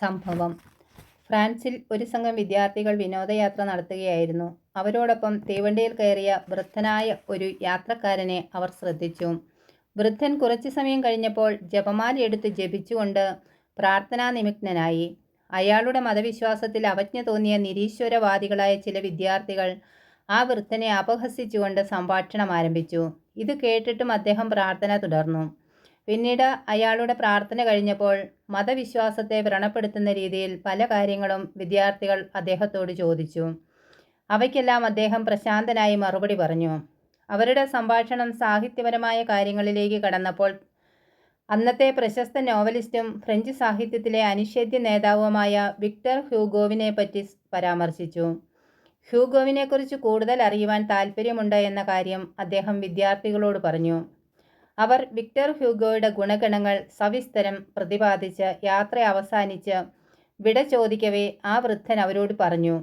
സംഭവം ഫ്രാൻസിൽ ഒരു സംഘം വിദ്യാർത്ഥികൾ വിനോദയാത്ര നടത്തുകയായിരുന്നു. അവരോടൊപ്പം തീവണ്ടിയിൽ കയറിയ വൃദ്ധനായ ഒരു യാത്രക്കാരനെ അവർ ശ്രദ്ധിച്ചു. വൃദ്ധൻ കുറച്ചു സമയം കഴിഞ്ഞപ്പോൾ ജപമാല ജപമാലയെടുത്ത് ജപിച്ചുകൊണ്ട് പ്രാർത്ഥനാ നിമഗ്നനായി അയാളുടെ മതവിശ്വാസത്തിൽ അവജ്ഞ തോന്നിയ നിരീശ്വരവാദികളായ ചില വിദ്യാർത്ഥികൾ ആ വൃദ്ധനെ അപഹസിച്ചുകൊണ്ട് സംഭാഷണം ആരംഭിച്ചു. ഇത് കേട്ടിട്ടും അദ്ദേഹം പ്രാർത്ഥന തുടർന്നു. പിന്നീട് അയാളുടെ പ്രാർത്ഥന കഴിഞ്ഞപ്പോൾ മതവിശ്വാസത്തെ വ്രണപ്പെടുത്തുന്ന രീതിയിൽ പല കാര്യങ്ങളും വിദ്യാർത്ഥികൾ അദ്ദേഹത്തോട് ചോദിച്ചു. അവയ്ക്കെല്ലാം അദ്ദേഹം പ്രശാന്തനായി മറുപടി പറഞ്ഞു. അവരുടെ സംഭാഷണം സാഹിത്യപരമായ കാര്യങ്ങളിലേക്ക് കടന്നപ്പോൾ അന്നത്തെ പ്രശസ്ത നോവലിസ്റ്റും ഫ്രഞ്ച് സാഹിത്യത്തിലെ അനിഷേധ്യ നേതാവുമായ വിക്ടർ ഹ്യൂഗോവിനെ പറ്റി പരാമർശിച്ചു. ഹ്യൂഗോവിനെക്കുറിച്ച് കൂടുതൽ അറിയുവാൻ താൽപ്പര്യമുണ്ട് എന്ന കാര്യം അദ്ദേഹം വിദ്യാർത്ഥികളോട് പറഞ്ഞു. അവർ വിക്ടർ ഹ്യൂഗോയുടെ ഗുണഗണങ്ങൾ സവിസ്തരം പ്രതിപാദിച്ച് യാത്ര അവസാനിച്ച് വിട ചോദിക്കവേ ആ വൃദ്ധൻ അവരോട് പറഞ്ഞു.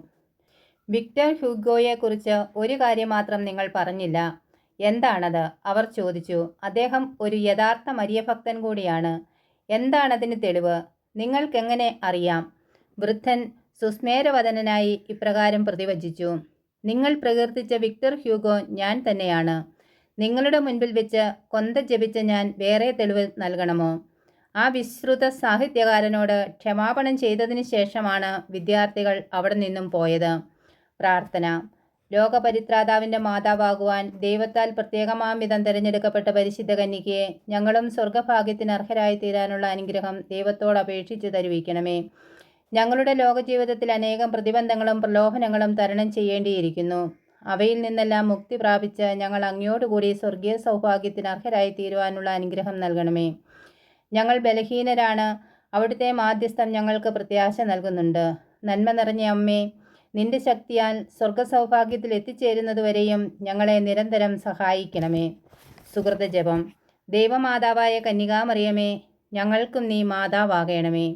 വിക്ടർ ഹ്യൂഗോയെക്കുറിച്ച് ഒരു കാര്യം മാത്രം നിങ്ങൾ പറഞ്ഞില്ല. എന്താണത്? അവർ ചോദിച്ചു. അദ്ദേഹം ഒരു യഥാർത്ഥ മരിയഭക്തൻ കൂടിയാണ്. എന്താണതിന് തെളിവ്? നിങ്ങൾക്കെങ്ങനെ അറിയാം? വൃദ്ധൻ സുസ്മേരവദനായി ഇപ്രകാരം പ്രതിവചിച്ചു. നിങ്ങൾ പ്രകീർത്തിച്ച വിക്ടർ ഹ്യൂഗോ ഞാൻ തന്നെയാണ്. നിങ്ങളുടെ മുൻപിൽ വെച്ച് കൊന്ത ജപിച്ച് ഞാൻ വേറെ തെളിവ് നൽകണമോ? ആ വിശ്രുത സാഹിത്യകാരനോട് ക്ഷമാപണം ചെയ്തതിന് ശേഷമാണ് വിദ്യാർത്ഥികൾ അവിടെ നിന്നും പോയത്. പ്രാർത്ഥന ലോകപരിത്രാതാവിന്റെ മാതാവാകുവാൻ ദൈവത്താൽ പ്രത്യേകമാംവിധം തിരഞ്ഞെടുക്കപ്പെട്ട പരിശുദ്ധ കന്യകയെ ഞങ്ങളും സ്വർഗഭാഗ്യത്തിന് അർഹരായിത്തീരാനുള്ള അനുഗ്രഹം ദൈവത്തോട് അപേക്ഷിച്ചു തരുവിക്കണമേ. ഞങ്ങളുടെ ലോകജീവിതത്തിൽ അനേകം പ്രതിബന്ധങ്ങളും പ്രലോഭനങ്ങളും തരണം ചെയ്യേണ്ടിയിരിക്കുന്നു. അവയിൽ നിന്നെല്ലാം മുക്തി പ്രാപിച്ച് ഞങ്ങൾ അങ്ങയോടുകൂടി സ്വർഗീയ സൗഭാഗ്യത്തിന് അർഹരായി തീരുവാനുള്ള അനുഗ്രഹം നൽകണമേ. ഞങ്ങൾ ബലഹീനരാണ്. അവിടുത്തെ മാധ്യസ്ഥം ഞങ്ങൾക്ക് പ്രത്യാശ നൽകുന്നുണ്ട്. നന്മ നിറഞ്ഞ അമ്മേ, നിന്റെ ശക്തിയാൽ സ്വർഗസൗഭാഗ്യത്തിൽ എത്തിച്ചേരുന്നതുവരെയും ഞങ്ങളെ നിരന്തരം സഹായിക്കണമേ. സുകൃതജപം ദൈവമാതാവായ കന്യകാമറിയമേ, ഞങ്ങൾക്കും നീ മാതാവാകണമേ.